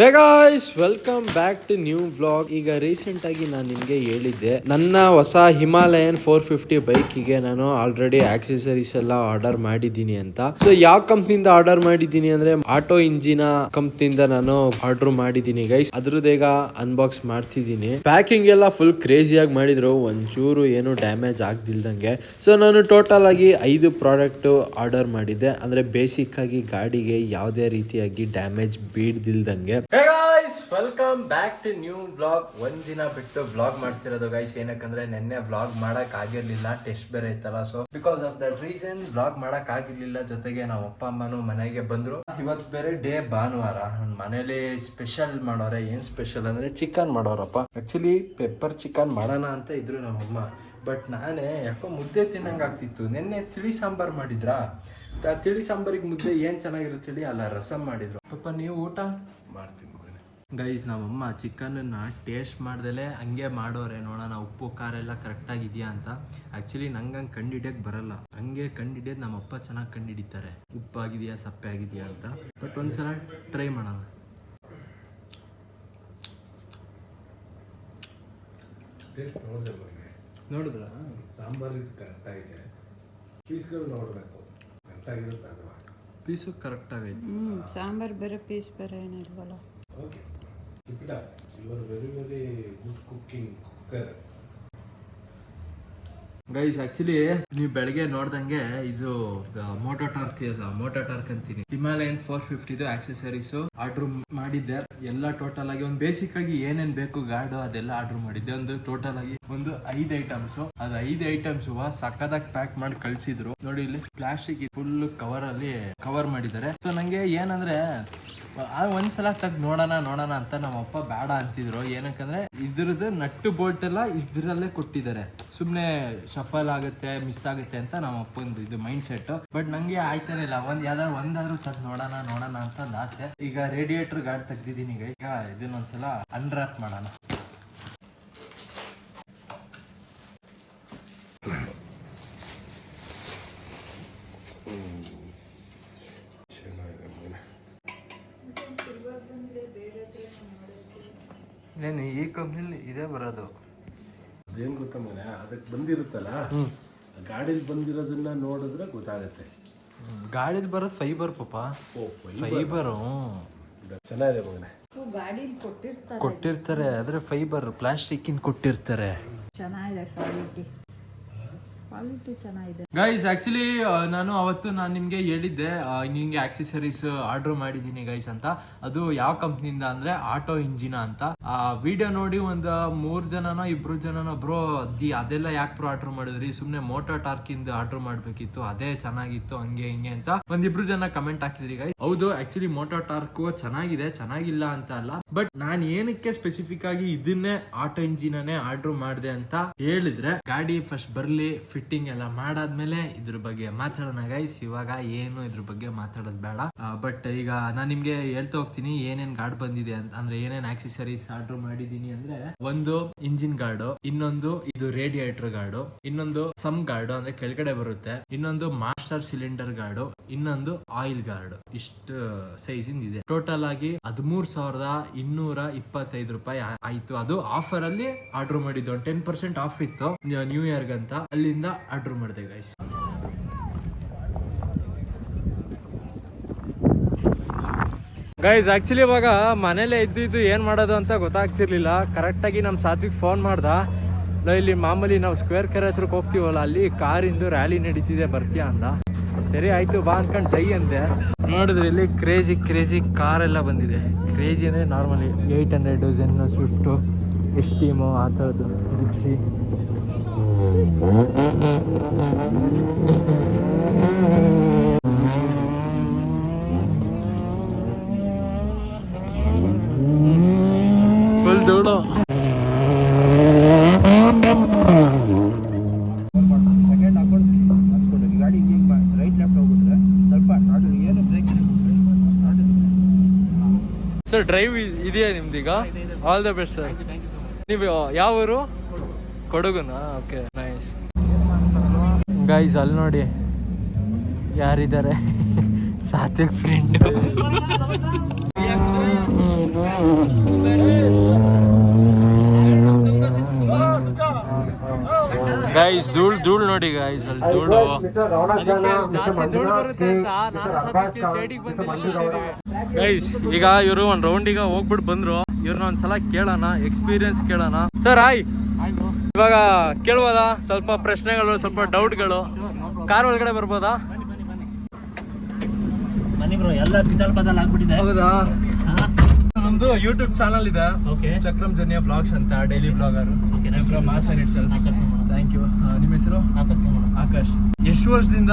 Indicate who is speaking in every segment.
Speaker 1: Hey guys welcome back to new blog ಈಗ recent ಆಗಿ ನಾನು ನಿಮಗೆ ಹೇಳಿದ್ದೆ, ನನ್ನ ಹೊಸ ಹಿಮಾಲಯನ್ ಫೋರ್ ಫಿಫ್ಟಿ ಬೈಕಿಗೆ ನಾನು ಆಲ್ರೆಡಿ ಆಕ್ಸೆಸರೀಸ್ ಎಲ್ಲ ಆರ್ಡರ್ ಮಾಡಿದ್ದೀನಿ ಅಂತ. ಸೊ ಯಾವ ಕಂಪ್ನಿಯಿಂದ ಆರ್ಡರ್ ಮಾಡಿದ್ದೀನಿ ಅಂದ್ರೆ ಆಟೋ ಇಂಜಿನ ಕಂಪ್ನಿಯಿಂದ ನಾನು ಆರ್ಡರ್ ಮಾಡಿದ್ದೀನಿ ಗೈಸ್ ಅದ್ರದ್ದೇಗ ಅನ್ಬಾಕ್ಸ್ ಮಾಡ್ತಿದ್ದೀನಿ. ಪ್ಯಾಕಿಂಗ್ ಎಲ್ಲ ಫುಲ್ ಕ್ರೇಜಿಯಾಗಿ ಮಾಡಿದ್ರು, ಒಂಚೂರು ಏನು ಡ್ಯಾಮೇಜ್ ಆಗ್ದಿಲ್ದಂಗೆ. ಸೊ ನಾನು ಟೋಟಲ್ ಆಗಿ ಐದು ಪ್ರಾಡಕ್ಟ್ ಆರ್ಡರ್ ಮಾಡಿದ್ದೆ. ಅಂದ್ರೆ ಬೇಸಿಕ್ ಆಗಿ ಗಾಡಿಗೆ ಯಾವುದೇ ರೀತಿಯಾಗಿ damage ಬೀಳ್ದಿಲ್ದಂಗೆ. Welcome back to new blog ಒಂದ್ ದಿನ ಬಿಟ್ಟು ಬ್ಲಾಗ್ ಮಾಡ್ತಿರೋದು ಗೈಸ್ ಏನಕ್ಕಂದ್ರೆ ನಿನ್ನೆ ಬ್ಲಾಗ್ ಮಾಡಕ್ ಆಗಿರ್ಲಿಲ್ಲ ಟೆಸ್ಟ್ ಬೇರೆ ಇತ್ತಲ್ಲ so because of that reason blog ಮಾಡಕ್ ಆಗಿರ್ಲಿಲ್ಲ. ಜೊತೆಗೆ ನಮ್ಮ ಅಪ್ಪ, ಅಮ್ಮನು ಮನೆಗೆ ಬಂದ್ರು. ಇವತ್ ಬೇರೆ ಡೇ ಭಾನುವಾರ. ಮನೇಲಿ ಸ್ಪೆಷಲ್ ಮಾಡೋರೆ. ಏನ್ ಸ್ಪೆಷಲ್ ಅಂದ್ರೆ ಚಿಕನ್ ಮಾಡೋರಪ್ಪ. ಆಕ್ಚುಲಿ ಪೆಪ್ಪರ್ ಚಿಕನ್ ಮಾಡೋಣ ಅಂತ ಇದ್ರು ನಮ್ಮಮ್ಮ ಬಟ್ ನಾನೇ ಯಾಕೋ ಮುದ್ದೆ ತಿನ್ನಂಗಾಗ್ತಿತ್ತು ನಿನ್ನೆ ತಿಳಿ ಸಾಂಬಾರ್ ಮಾಡಿದ್ರಾ? ತಿಳಿ ಸಾಂಬಾರಿಗೆ ಮುದ್ದೆ ಏನ್ ಚೆನ್ನಾಗಿರುತ್ತೆ ಅಲ್ಲ, ರಸಂ ಮಾಡಿದ್ರು. ಪಾಪ ನೀವು ಊಟ? ಗೈಸ್ ನಮ್ಮಮ್ಮ ಚಿಕನನ್ನ ಟೇಸ್ಟ್ ಮಾಡ್ದಲೆ ಹಂಗೆ ಮಾಡೋರೆ. ನೋಡೋಣ ಉಪ್ಪು ಖಾರ ಎಲ್ಲ ಕರೆಕ್ಟಾಗಿ ಇದೆಯಾ ಅಂತ. ಆ್ಯಕ್ಚುಲಿ ನಂಗೆ ಹಂಗೆ ಕಂಡಿಡಿಯೋಕೆ ಬರಲ್ಲ. ಹಂಗೆ ಕಂಡಿಡಿಯೋದು ನಮ್ಮಪ್ಪ ಚೆನ್ನಾಗಿ ಕಂಡಿಡಿತಾರೆ. ಉಪ್ಪಾಗಿದೆಯಾ ಸಪ್ಪೆ ಆಗಿದೆಯಾ ಅಂತ. ಬಟ್ ಒಂದ್ಸಲ ಟ್ರೈ ಮಾಡೋಣ. ನೋಡಿದ್ರ?
Speaker 2: ಸಾಂಬಾರು ಇದು ಕರೆಕ್ಟಾಗಿದೆ ಪೀಸ್ಗಳು ನೋಡಬೇಕು. ಕರೆಕ್ಟಾಗಿರುತ್ತೆ ಅದು
Speaker 1: ಪೀಸು ಕರೆಕ್ಟ್ ಆಗೈತೆ.
Speaker 3: ಹ್ಮ್ ಸಾಂಬಾರ್ ಬೇರೆ ಪೀಸ್ ಬೇರೆ ಏನಿಲ್ವಲ್ಲ.
Speaker 2: Okay ಇಪ್ಪಿಡ your very very good cooking cooker
Speaker 1: guys actually ನೀವು ಬೆಳಗ್ಗೆ ನೋಡ್ದಂಗೆ ಇದು ಮೋಟೋ ಟಾರ್ಕ್ ಮೋಟೋ ಟಾರ್ಕ್ ಅಂತೀನಿ. ಹಿಮಾಲಯನ್ ಫೋರ್ ಫಿಫ್ಟಿದು ಆಕ್ಸೆಸರೀಸ್ ಆರ್ಡರ್ ಮಾಡಿದ್ದೆ. ಎಲ್ಲ ಟೋಟಲ್ ಆಗಿ ಒಂದು ಬೇಸಿಕ್ ಆಗಿ ಏನೇನ್ ಬೇಕು ಗಾರ್ಡ್ ಅದೆಲ್ಲ ಆರ್ಡರ್ ಮಾಡಿದ್ದೆ. ಒಂದು ಟೋಟಲ್ ಆಗಿ ಒಂದು ಐದು ಐಟಮ್ಸ್ ಅದು ಐದು ಐಟಮ್ಸ್ ಸಕ್ಕದಾಗಿ ಪ್ಯಾಕ್ ಮಾಡಿ ಕಳ್ಸಿದ್ರು. ನೋಡಿ ಇಲ್ಲಿ ಪ್ಲಾಸ್ಟಿಕ್ ಫುಲ್ ಕವರ್ ಅಲ್ಲಿ ಕವರ್ ಮಾಡಿದ್ದಾರೆ. ಸೊ ನಂಗೆ ಏನಂದ್ರೆ ಒಂದ್ಸಲ ತಗ್ ನೋಡೋಣ ನೋಡೋಣ ಅಂತ ನಮ್ಮಪ್ಪ ಬೇಡ ಅಂತಿದ್ರು. ಏನಕ್ಕಂದ್ರೆ ಇದ್ರದ್ದು ನಟ್ಟು ಬೋಲ್ಟ್ ಎಲ್ಲ ಇದ್ರಲ್ಲೇ ಕೊಟ್ಟಿದ್ದಾರೆ. ಸುಮ್ನೆ ಶಫಲ್ ಆಗುತ್ತೆ ಮಿಸ್ ಆಗುತ್ತೆ ಅಂತ ನಮ್ಮ ಅಪ್ಪಂದು ಇದು ಮೈಂಡ್ ಸೆಟ್ ಬಟ್ ನಂಗೆ ಆಯ್ತಾನೆ ಇಲ್ಲ. ಒಂದ್ ಯಾವ್ದಾದ್ರು ಒಂದಾದ್ರೂ ತಗ್ ನೋಡೋಣ ನೋಡೋಣ ಅಂತ ಆಸೆ. ಈಗ ರೇಡಿಯೇಟರ್ ಗಾರ್ಡ್ ತೆಗ್ದಿದ್ದೀನಿ ಈಗ. ಈಗ ಇದನ್ನೊಂದ್ಸಲ ಅನ್ರಾಪ್ ಮಾಡೋಣ
Speaker 2: ಚೆನ್ನಾಗಿದೆ ಮಗನೇ
Speaker 1: నేను ಈ ಕಂಪ್ನಿಲಿ ಇದೇ ಬರೋದು.
Speaker 2: ಅದೇನು ಗೊತ್ತಾ ಮನೆ ಅದಕ್ಕೆ ಬಂದಿರುತ್ತಲ್ಲ ಗಾಡೀಲಿ ಬಂದಿರೋದನ್ನ ನೋಡಿದ್ರೆ ಗೊತ್ತಾಗುತ್ತೆ.
Speaker 1: ಗಾಡೀಲಿ ಬರೋದು ಫೈಬರ್ ಪಾಪ.
Speaker 2: ಓ
Speaker 1: ಫೈಬರು
Speaker 2: ಚೆನ್ನಾಗಿದೆ ಮಗನೇ.
Speaker 3: ಕೊಟ್ಟಿರ್ತಾರೆ.
Speaker 1: ಕೊಟ್ಟಿರ್ತಾರೆ ಆದ್ರೆ ಫೈಬರ್ ಪ್ಲಾಸ್ಟಿಕ್ ಇನ್ ಕೊಟ್ಟಿರ್ತಾರೆ.
Speaker 3: ಚೆನ್ನಾಗಿದೆ ಕ್ವಾಲಿಟಿ
Speaker 1: ಗೈಸ್ ಆಕ್ಚುಲಿ ನಾನು ಅವತ್ತು ನಾನು ನಿಮಗೆ ಹೇಳಿದ್ದೆ ನಿಮಗೆ ಆಕ್ಸೆಸರೀಸ್ ಆರ್ಡರ್ ಮಾಡಿದ್ದೀನಿ ಗೈಸ್ ಅಂತ. ಅದು ಯಾವ ಕಂಪ್ನಿಯಿಂದ ಅಂದ್ರೆ ಆಟೋ ಇಂಜಿನ ಅಂತ. ಆ ವಿಡಿಯೋ ನೋಡಿ ಒಂದು ಮೂರ್ ಜನನೋ ಇಬ್ರು ಜನನೋ ಬ್ರೋ ದಿ ಅದೆಲ್ಲ ಯಾಕೆ ಬ್ರೋ ಆರ್ಡರ್ ಮಾಡಿದ್ರಿ? ಸುಮ್ನೆ ಮೋಟೋ ಟಾರ್ಕ್ ಇಂದ ಆರ್ಡರ್ ಮಾಡ್ಬೇಕಿತ್ತು, ಅದೇ ಚೆನ್ನಾಗಿತ್ತು, ಹಂಗೆ ಹಿಂಗೆ ಅಂತ ಒಂದಿಬ್ರು ಜನ ಕಮೆಂಟ್ ಹಾಕಿದ್ರಿ ಗೈಸ್ ಹೌದು ಆಕ್ಚುಲಿ ಮೋಟೋ ಟಾರ್ಕ್ ಚೆನ್ನಾಗಿದೆ, ಚೆನ್ನಾಗಿಲ್ಲ ಅಂತ ಅಲ್ಲ. ಬಟ್ ನಾನು ಏನಕ್ಕೆ ಸ್ಪೆಸಿಫಿಕ್ ಆಗಿ ಇದನ್ನೇ ಆಟೋ ಇಂಜಿನೇ ಆರ್ಡರ್ ಮಾಡಿದೆ ಅಂತ ಹೇಳಿದ್ರೆ, ಗಾಡಿ ಫಸ್ಟ್ ಬರ್ಲಿ ಫಿಟ್ಟಿಂಗ್ ಎಲ್ಲ ಮಾಡಾದ್ಮೇಲೆ ಇದ್ರ ಬಗ್ಗೆ ಮಾತಾಡೋಣ ಗೈಸ್ ಇವಾಗ ಏನು ಇದ್ರ ಬಗ್ಗೆ ಮಾತಾಡೋದು ಬೇಡ. ಬಟ್ ಈಗ ನಾನು ನಿಮ್ಗೆ ಹೇಳ್ತಾ ಹೋಗ್ತೀನಿ, ಏನೇನ್ ಗಾರ್ಡ್ ಬಂದಿದೆ ಅಂತ ಅಂದ್ರೆ ಏನೇನ್ ಆಕ್ಸೆಸರೀಸ್ ಆರ್ಡರ್ ಮಾಡಿದೀನಿ ಅಂದ್ರೆ, ಒಂದು ಇಂಜಿನ್ ಗಾರ್ಡು ಇನ್ನೊಂದು ಇದು ರೇಡಿಯೇಟರ್ ಗಾರ್ಡು ಇನ್ನೊಂದು ಸಮ್ ಗಾರ್ಡು ಅಂದ್ರೆ ಕೆಳಗಡೆ ಬರುತ್ತೆ, ಇನ್ನೊಂದು ಮಾಸ್ಟರ್ ಸಿಲಿಂಡರ್ ಗಾರ್ಡು ಇನ್ನೊಂದು ಆಯಿಲ್ ಗಾರ್ಡ್ ಇಷ್ಟು ಸೈಜ್ ಇದೆ. ಟೋಟಲ್ ಆಗಿ ಹದಿಮೂರ್ ಸಾವಿರದ ಇನ್ನೂರ ಇಪ್ಪತ್ತೈದು ರೂಪಾಯಿ ಆಯ್ತು. ಅದು ಆಫರ್ ಅಲ್ಲಿ ಆರ್ಡರ್ ಮಾಡಿದ್ದು. ಟೆನ್ ಪರ್ಸೆಂಟ್ ಆಫ್ ಇತ್ತು, ನ್ಯೂ ಇಯರ್ ಅಂತ ಅಲ್ಲಿಂದ ಆರ್ಡರ್ ಮಾಡಿದೆ ಗೈಸ್ ಗೈಸ್ ಆಕ್ಚುಲಿ ಇವಾಗ ಮನೇಲೆ ಇದ್ದಿದ್ದು ಏನು ಮಾಡೋದು ಅಂತ ಗೊತ್ತಾಗ್ತಿರ್ಲಿಲ್ಲ. ಕರೆಕ್ಟಾಗಿ ನಮ್ಮ ಸಾತ್ವಿಕ್ ಫೋನ್ ಮಾಡ್ದ. ಇಲ್ಲಿ ಮಾಮೂಲಿ ನಾವು ಸ್ಕ್ವೇರ್ ಕೆರೆ ಹತ್ರಕ್ಕೆ ಹೋಗ್ತೀವಲ್ಲ, ಅಲ್ಲಿ ಕಾರಿಂದು ರ್ಯಾಲಿ ನಡೀತಿದೆ, ಬರ್ತೀಯಾ ಅಂದ. ಸರಿ, ಆಯಿತು, ಬಾ ಅಂದ್ಕೊಂಡು ಜೈ ಅಂದೆ. ನೋಡಿದ್ರೆ ಇಲ್ಲಿ ಕ್ರೇಜಿ ಕ್ರೇಜಿ ಕಾರೆಲ್ಲ ಬಂದಿದೆ. ಕ್ರೇಜಿ ಅಂದರೆ normally eight hundred Zen Swift Esteem ಆ ಥರದ್ದು ಜಿಪ್ಸಿ ಫುಲ್ ಧೂಳು ಸರ್ ಡ್ರೈವ್ ಇದೆಯಾ ನಿಮ್ದೀಗ? ಆಲ್ ದ ಬೆಸ್ಟ್ ಸರ್ ನೀವು ಯಾವ ಊರು? ಕೊಡಗುನಾ? ಓಕೆ ಗೈಸ್ ಅಲ್ಲಿ ನೋಡಿ. ಯಾರಿದ್ದಾರೆ? ಸಾತ್ವಿಕ್ ಫ್ರೆಂಡ್ ಗೈಸ್ ಧೂಳ್ ಧೂಳ್ ನೋಡಿ ಗೈಸ್ ಅಲ್ಲಿ ಧೂಳು. ಗೈಸ್ ಈಗ ಇವರು ಒಂದ್ ರೌಂಡಿಗೆ ಹೋಗ್ಬಿಟ್ಟು ಬಂದ್ರು. ಇವ್ರನ್ನ ಒಂದ್ಸಲ ಕೇಳೋಣ ಎಕ್ಸ್ಪೀರಿಯನ್ಸ್ ಕೇಳೋಣ. ಸರ್ ಹಾಯ್ ಇವಾಗ ಕೇಳ್ಬೋದಾ ಸ್ವಲ್ಪ ಪ್ರಶ್ನೆಗಳು ಸ್ವಲ್ಪ ಡೌಟ್ಗಳು. ಕಾರ್ ಒಳಗಡೆ ಬರ್ಬೋದಾ? ಹೌದಾ? ನಮ್ದು ಯೂಟ್ಯೂಬ್ ಚಾನಲ್ ಇದೆ.
Speaker 4: ಓಕೆ.
Speaker 1: ಚಕ್ರಮ್ ಜನಿಯಾ ಬ್ಲಾಗ್ಸ್ ಅಂತ ಡೈಲಿ
Speaker 4: ಬ್ಲಾಗರ್.
Speaker 1: ಥ್ಯಾಂಕ್ ಯು ನಿಮ್ಮ ಹೆಸರು?
Speaker 4: ಆಕಾಶ್
Speaker 1: ಆಕಾಶ್. ಎಷ್ಟು ವರ್ಷದಿಂದ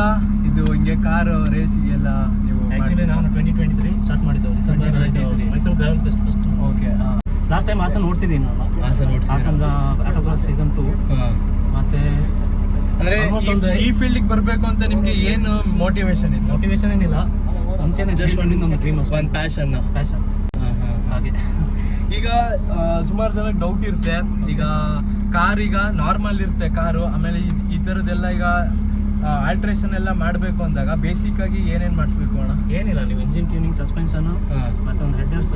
Speaker 1: ಇದು ಹಿಂಗೆ ಕಾರ್ ರೇಸಿಗೆಲ್ಲ ನೀವು
Speaker 4: ಆಕ್ಚುಲಿ ನಾನು ಟ್ವೆಂಟಿ ಟ್ವೆಂಟಿ ತ್ರೀ ಸ್ಟಾರ್ಟ್ ಮಾಡಿದ್ದು December Mysore first
Speaker 1: okay
Speaker 4: last time Hassan ಓಡಿಸಿದ್ದೀನಿ ನಾನು ಹಾಸನ್ದ ಆಟೋಗ್ರಾಫ್ ಸೀಸನ್ ಟು ಮತ್ತೆ
Speaker 1: ಅಂದ್ರೆ ಈ- ಫೀಲ್ಡಿಗೆ ಬರಬೇಕು ಅಂತ ನಿಮಗೆ ಏನು ಮೋಟಿವೇಶನ್ ಇತ್ತು?
Speaker 4: ಮೋಟಿವೇಶನ್ ಏನಿಲ್ಲ. ಮುಂಚೆನೆ ಜಸ್ಟ್ ಒಂದು ನಮ್ಮ ಡ್ರೀಮ್
Speaker 1: ಒಂದು ಪ್ಯಾಷನ್
Speaker 4: ಪ್ಯಾಷನ್ ಹಾಗೆ.
Speaker 1: ಈಗ ಸುಮಾರು ಜನ ಡೌಟ್ ಇರುತ್ತೆ. ಈಗ ಕಾರ್ ಈಗ ನಾರ್ಮಲ್ ಇರುತ್ತೆ ಕಾರು. ಆಮೇಲೆ ಈ- ಈ ಥರದ್ದೆಲ್ಲ ಈಗ ಆಲ್ಟ್ರೇಷನ್ ಎಲ್ಲ ಮಾಡಬೇಕು ಅಂದಾಗ ಬೇಸಿಕ್ ಆಗಿ ಏನೇನು ಮಾಡಿಸ್ಬೇಕು ಅಣ್ಣ?
Speaker 4: ಏನಿಲ್ಲ ನೀವು ಇಂಜಿನ್ ಟ್ಯೂನಿಂಗ್ ಸಸ್ಪೆನ್ಷನ್ ಮತ್ತೆ ಒಂದು ಹೆಡ್ಡರ್ಸ್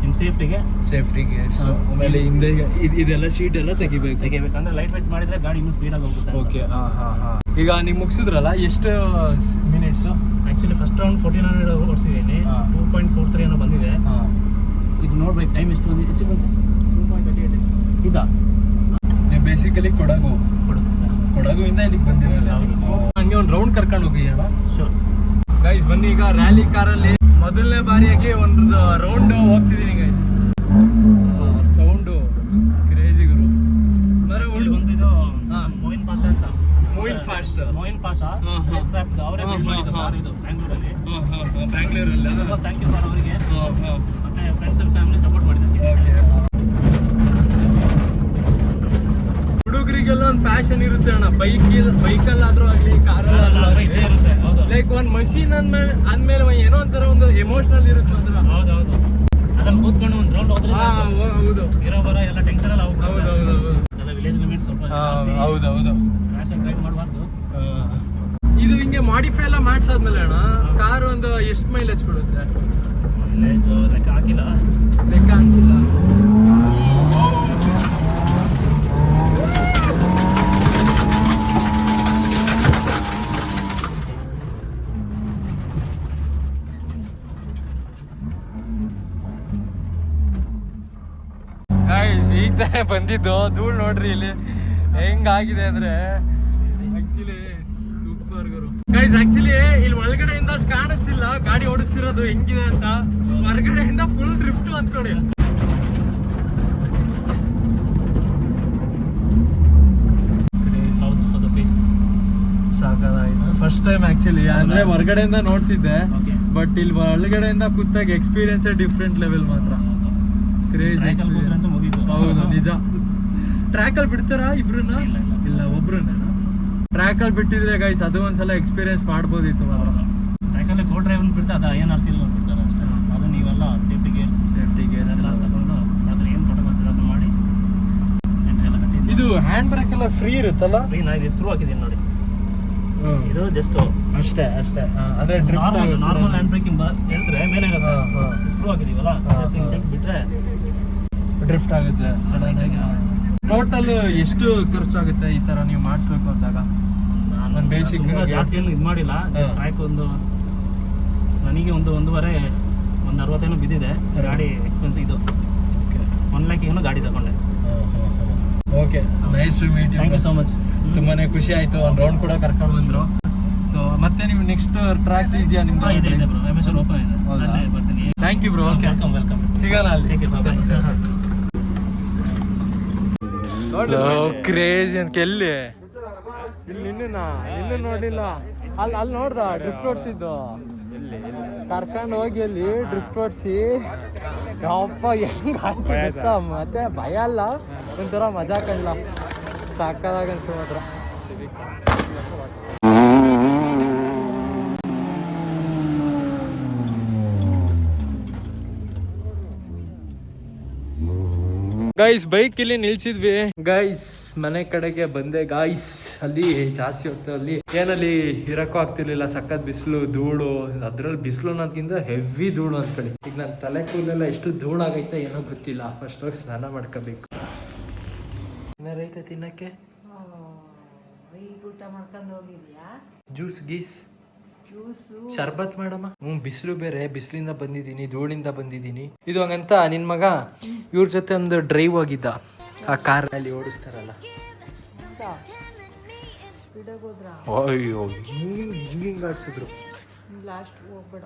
Speaker 4: ನಿಮ್ಮ ಸೇಫ್ಟಿಗೆ
Speaker 1: ಸೇಫ್ಟಿ ಗೇರ್ಸ್. ಆಮೇಲೆ ಹಿಂದೆ ಇದ್- ಇದೆಲ್ಲ ಸೀಟ್ ಎಲ್ಲ ತೆಗಿಬೇಕು.
Speaker 4: ಅಂದ್ರೆ ಲೈಟ್ ವೆಯ್ಟ್ ಮಾಡಿದ್ರೆ ಗಾಡಿ ಇನ್ನೂ ಸ್ಪೀಡಾಗಿ ಹೋಗುತ್ತೆ
Speaker 1: ಓಕೆ ಹಾಂ ಹಾಂ ಹಾಂ. ಈಗ ನೀವು ಮುಗಿಸಿದ್ರಲ್ಲ ಎಷ್ಟು minutes
Speaker 4: actually first round fourteen hundred ಓಡಿಸಿದ್ದೀನಿ.
Speaker 1: ಹಾ.
Speaker 4: ಟೂ ಪಾಯಿಂಟ್ ಫೋರ್ ತ್ರೀ ಏನೋ ಬಂದಿದೆ.
Speaker 1: ಹಾಂ.
Speaker 4: ಇದು ನೋಡ್ಬೇಕು ಟೈಮ್ ಎಷ್ಟು ಬಂದಿದೆ? ಹೆಚ್ಚು ಬಂತು ಟೂ ಪಾಯಿಂಟ್ ಟ್ವೆಂಟಿ ಏಟ್ ಇದಾ.
Speaker 1: ನೀವು ಬೇಸಿಕಲಿ ಕೊಡಗು.
Speaker 4: ಕೊಡು
Speaker 1: ಕೊಡಗುವಿಂದ ಇಲ್ಲಿಗೆ ಬಂದಿರಲ್ಲ. ಹಂಗೆ ಒಂದು ರೌಂಡ್ ಕರ್ಕೊಂಡು ಹೋಗಿ ಅಣ್ಣ.
Speaker 4: ಶೋರ್
Speaker 1: ಗೈಸ್ ಬನ್ನಿ ಈಗ ರ್ಯಾಲಿ ಕಾರಲ್ಲಿ ಮೊದಲನೇ ಬಾರಿಯಾಗಿ ಒಂದು ರೌಂಡ್ ಹೋಗ್ತಿದ್ದೀನಿ ಗೈಸ್ ಸೌಂಡು ಕ್ರೇಜಿ ಗುರು ಮರ
Speaker 4: Actually ಒಂದು ಇದು
Speaker 1: ಹಾ.
Speaker 4: ಮೋಯಿನ್ ಪಾಷಾ ಅಂತ
Speaker 1: ಮೂವಿಂಗ್ ಫಾಸ್ಟ್
Speaker 4: ಮೋಯಿನ್ ಪಾಷಾ
Speaker 1: ಹಾ, ಹಾ.
Speaker 4: ರೇಸ್ ಕ್ರಾಫ್ಟ್ ಅವರೇ
Speaker 1: ಹಾ,
Speaker 4: ಬಿಲ್ಡ್
Speaker 1: ಹಾ,
Speaker 4: ಮಾಡಿದ್ದು
Speaker 1: ಹಾ.
Speaker 4: ಕಾರ್ ಇದು ಬ್ಯಾಂಗ್ಳೂರಲ್ಲಿ
Speaker 1: ಬ್ಯಾಂಗ್ಳೂರಲ್ಲ
Speaker 4: ಥ್ಯಾಂಕ್ ಯು ಫಾರ್ ಅವರಿಗೆ ಮತ್ತೆ ಫ್ರೆಂಡ್ಸ್ ಅಂಡ್ ಫ್ಯಾಮಿಲಿ ಸಪೋರ್ಟ್ ಮಾಡಿದ್ದಕ್ಕೆ
Speaker 1: ಹುಡುಗರಿಗೆಲ್ಲ ಒಂದು ಪ್ಯಾಷನ್ ಇರುತ್ತೆ ಅಣ್ಣ. ಬೈಕ್ ಬೈಕಲ್ಲಾದ್ರೂ ಆಗಲಿ ಕಾರಲ್ಲಾದ್ರೂ
Speaker 4: ಇದೇ ಇರುತ್ತೆ
Speaker 1: ಲೈಕ್ ಒಂದು ಮಷೀನ್ ಅಂದ್ಮೇಲೆ ಅಂದ್ಮೇಲೆ ಏನೋ ಒಂಥರ ಒಂದು ಎಮೋಷನಲ್ ಇರುತ್ತೆ ಒಂಥರ
Speaker 4: ಹೌದು ಹೌದು ಅದ್ರಲ್ಲಿ ಕೂತ್ಕೊಂಡು ಒಂದು ರೌಂಡ್ ಹೋದ್ರೆ
Speaker 1: ಹೌದು
Speaker 4: ಇರೋ ಬರೋ ಎಲ್ಲ ಟೆನ್ಷನ್ ಎಲ್ಲ
Speaker 1: ಹೌದು ಹೌದು ಹೌದು.
Speaker 4: ಎಲ್ಲ ವಿಲೇಜ್ ಲಿಮಿಟ್ ಸ್ವಲ್ಪ
Speaker 1: ಹೌದು ಹೌದು.
Speaker 4: ಫ್ಯಾಷನ್ ಡ್ರೈವ್ ಮಾಡಬಾರ್ದು.
Speaker 1: ಇದು ಹಿಂಗೆ ಮಾಡಿಫೈ ಎಲ್ಲ ಮಾಡ್ಸಾದ್ಮೇಲೆ ಅಣ್ಣ ಕಾರ್ ಒಂದು ಎಷ್ಟು ಮೈಲೇಜ್ ಕೊಡುತ್ತೆ?
Speaker 4: ಮೈಲೇಜ್ ಲೆಕ್ಕ ಹಾಕಿಲ್ಲ.
Speaker 1: ಲೆಕ್ಕ ಅಂತಿಲ್ಲ ಗೈಸ್ ಈಗ ತಾನೇ ಬಂದಿದ್ದು ಧೂಳು ನೋಡ್ರಿ ಇಲ್ಲಿ. ಹೆಂಗಾಗಿದೆ ಅಂದ್ರೆ? ಆಕ್ಚುಲಿ ಸೂಪರ್ ಗುರು. ಗೈಸ್ ಆಕ್ಚುಲಿ ಇಲ್ಲಿ ಒಳಗಡೆಯಿಂದ ಅಷ್ಟು ಕಾಣಿಸ್ತಿಲ್ಲ. ಗಾಡಿ ಓಡಿಸ್ತಿರೋದು ಹೆಂಗಿದೆ ಅಂತ. ಹೊರಗಡೆಯಿಂದ ಫುಲ್ ಡ್ರಿಫ್ಟ್ ಅಂದ್ಕೊಳ್ಳಿ ಫಸ್ಟ್ ಟೈಮ್ ಆಕ್ಚುಲಿ ಅಂದ್ರೆ ಹೊರಗಡೆಯಿಂದ ನೋಡ್ತಿದ್ದೆ. ಬಟ್ ಇಲ್ಲಿ ಒಳಗಡೆಯಿಂದ ಕೂತಾಗ ಎಕ್ಸ್ಪೀರಿಯನ್ಸ್ ಡಿಫ್ರೆಂಟ್ ಲೆವೆಲ್ ಮಾತ್ರ. ಕ್ರೇಜ್ ಹೌದು ನಿಜ. ಟ್ರ್ಯಾಕ್ ಅಲ್ಲಿ ಬಿಡ್ತಾರಾ ಇಬ್ರನ್ನ?
Speaker 4: ಇಲ್ಲ,
Speaker 1: ಒಬ್ರನ್ನ ಟ್ರ್ಯಾಕ್ ಅಲ್ಲಿ ಬಿಟ್ಟಿದ್ರೆ ಗೈಸ್ ಅದು ಒಂದ್ಸಲ ಎಕ್ಸ್ಪೀರಿಯನ್ಸ್ ಮಾಡ್ಬೋದಿತ್ತು. ಮಾತ್ರ
Speaker 4: ಯಾಕಂದ್ರೆ ಕೋ ಡ್ರೈವ್ ಬಿಡ್ತಾ ಅದು ಐ ಎನ್ ಆರ್ ಸಿ ಬಿಡ್ತಾರೆ ಅಷ್ಟೇ. ಅದು ನೀವೆಲ್ಲ ಸೇಫ್ಟಿ ಗೇರ್ಸ್
Speaker 1: ಸೇಫ್ಟಿ ಗೇರ್ಸ್
Speaker 4: ಎಲ್ಲ ತಗೊಂಡು ಅದ್ರ ಏನು ಪ್ರೋಟೋಕಾಲ್ಸ್ ಎಲ್ಲ ಮಾಡಿ
Speaker 1: ಇದು ಹ್ಯಾಂಡ್ ಬ್ರೇಕ್ ಎಲ್ಲ ಫ್ರೀ ಇರುತ್ತಲ್ಲ?
Speaker 4: ಫ್ರೀ ನಾನು ಸ್ಕ್ರೂ ಹಾಕಿದ್ದೀನಿ ನೋಡಿ. ಇದು ಜಸ್ಟ್
Speaker 1: ಅಷ್ಟೇ ಅಷ್ಟೇ. ಅಂದ್ರೆ
Speaker 4: ನಾರ್ಮಲ್ ನಾರ್ಮಲ್ ಹ್ಯಾಂಡ್ ಬ್ರೇಕಿಂಗ್ ಹೇಳಿದ್ರೆ ಮೇಲೆ ಇರುತ್ತೆ ಸ್ಕ್ರೂ ಹಾಕಿದೀವಲ್ಲ? ಜಸ್ಟ್. ಹಿಂಗೆ ಬಿಟ್ರೆ
Speaker 1: ಡ್ರಿಫ್ಟ್ ಆಗುತ್ತೆ ಸಡನ್ ಆಗಿ. ಟೋಟಲ್ ಎಷ್ಟು ಖರ್ಚಾಗುತ್ತೆ ಈ ತರ ನೀವು ಮಾಡಿಸ್ಬೇಕು ಅಂದಾಗ?
Speaker 4: ನಾನು
Speaker 1: ಬೇಸಿಕ್
Speaker 4: ಜಾಸ್ತಿ ಏನು ಇದು ಮಾಡಿಲ್ಲ. ಟ್ರ್ಯಾಕ್ ಒಂದು ನನಗೆ ಒಂದು ಒಂದೂವರೆ ಒಂದು ಅರವತ್ತೇನೋ ಬಿದ್ದಿದೆ. ಗಾಡಿ ಎಕ್ಸ್ಪೆನ್ಸ್ ಇದು. ಒನ್ ಲ್ಯಾಕ್ ಏನೋ ಗಾಡಿ ತಗೊಂಡೆ.
Speaker 1: Okay nice to meet
Speaker 4: thank you so much
Speaker 1: ತುಂಬಾನೇ ಖುಷಿ ಆಯ್ತು. ಒಂದು ರೌಂಡ್ ಕೂಡ ಕರ್ಕೊಂಡು ಬಂದ್ರು. ಸೊ ಮತ್ತೆ ನೀವು ನೆಕ್ಸ್ಟ್ ಟ್ರ್ಯಾಕ್ ಇದೆಯಾ ನಿಮ್ದು?
Speaker 4: ಇದೆ ಇದೆ ಬ್ರೋ ಓಪನ್ ಇದೆ? ಬರ್ತೀನಿ.
Speaker 1: Thank you bro okay
Speaker 4: welcome welcome
Speaker 1: ಸಿಗೋಣ ಅಲ್ಲಿ. ಕ್ರೇಜ್ ಅಂತ ಎಲ್ಲಿ? ಇಲ್ಲಿ ನಿನ್ನ ನಿನ್ನ ನೋಡಿಲ್ಲ. ಅಲ್ಲಿ ಅಲ್ಲಿ ನೋಡ್ದ? ಡ್ರಿಫ್ಟ್ ಓಡಿಸಿದ್ದು. ಕರ್ಕೊಂಡು ಹೋಗಿ ಅಲ್ಲಿ ಡ್ರಿಫ್ಟ್ ಓಡಿಸಿ. ಯಪ್ಪ ಹೆಂಗ್ ಆಯ್ತು ಮತ್ತೆ ಭಯ ಅಲ್ಲ. ಒಂಥರ ಮಜಾ ಕಂಡ್ಲ. ಸಾಕಾದಾಗ ಅನ್ಸು ಮಾತ್ರ ಗೈಸ್ ಬೈಕ್ ಇಲ್ಲಿ ನಿಲ್ಸಿದ್ವಿ. ಗೈಸ್ ಮನೆ ಕಡೆಗೆ ಬಂದೆ. ಗಾಯ್ಸ್ ಅಲ್ಲಿ ಜಾಸ್ತಿ ಹೊತ್ತು ಅಲ್ಲಿ ಏನಲ್ಲಿ ಇರಕ್ಕೂ ಆಗ್ತಿರ್ಲಿಲ್ಲ. ಸಖತ್ ಬಿಸಿಲು ಧೂಳು. ಅದ್ರಲ್ಲಿ ಬಿಸಿಲು ಅನ್ನೋದ್ಕಿಂತ ಹೆವಿ ಧೂಳು ಅನ್ಕೊಳ್ಳಿ. ಈಗ ನನ್ನ ತಲೆ ಕೂದಲೆಲ್ಲ ಎಷ್ಟು ಧೂಳು ಆಗೈತೆ ಏನೋ ಗೊತ್ತಿಲ್ಲ. ಫಸ್ಟ್ ಹೋಗಿ ಸ್ನಾನ ಮಾಡ್ಕೋಬೇಕು. ಏನಾರೈತೆ ತಿನ್ನಕ್ಕೆ? ಜ್ಯೂಸ್ ಗೀಸ್ ಶರ್ಬತ್ ಮಾಡಮ್ಮ ಹ್ಮ್ ಬಿಸಿಲು ಬೇರೆ ಬಿಸಿಲಿಂದ ಬಂದಿದ್ದೀನಿ ಧೂಳಿಂದ ಬಂದಿದ್ದೀನಿ. ಇದು ಹಂಗಂತ ನಿನ್ ಮಗ ಇವ್ರ ಜೊತೆ ಒಂದು ಡ್ರೈವ್ ಹೋಗಿದ್ದ. ಆ ಕಾರ್ ಅಲ್ಲಿ ಓಡಿಸ್ತಾರಲ್ಲ ಅಯ್ಯೋ ಹಿಂಗ್ ಹಿಂಗ್ ಆಡ್ಸಿದ್ರು.
Speaker 3: ಲಾಸ್ಟ್ ಹೋಗ್ಬೇಡ.